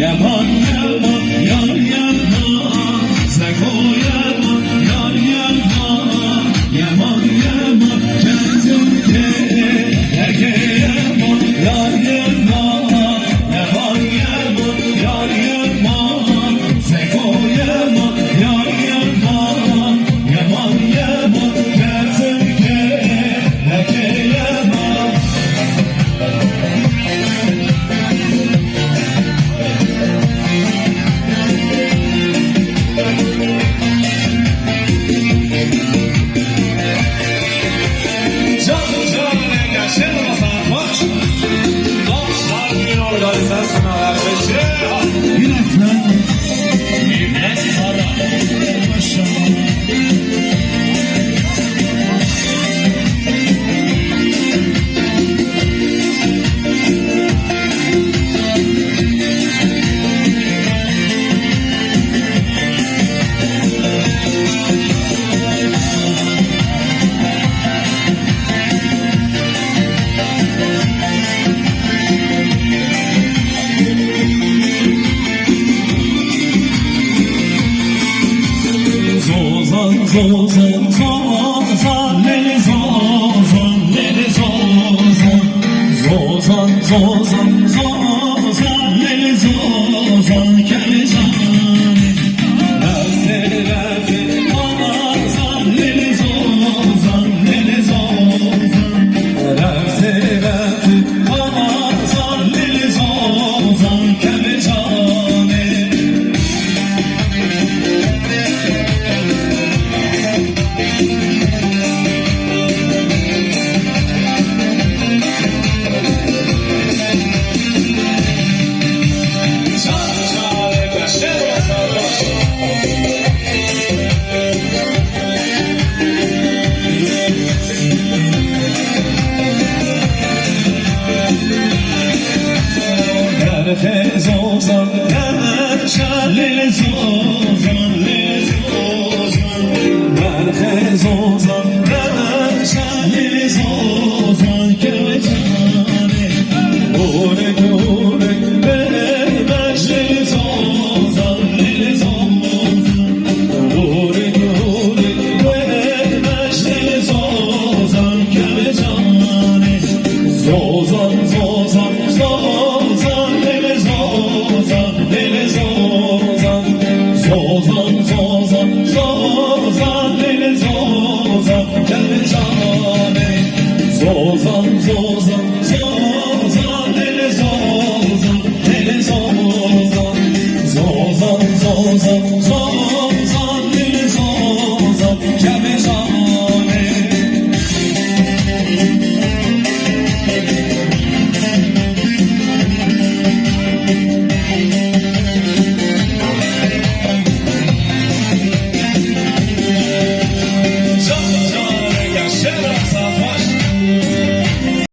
Yeah, sensin o kardeşim. Yine sen. Yine sana. Zozan, zozan, zozan, Herkes ozan, her lele zozan, 将军少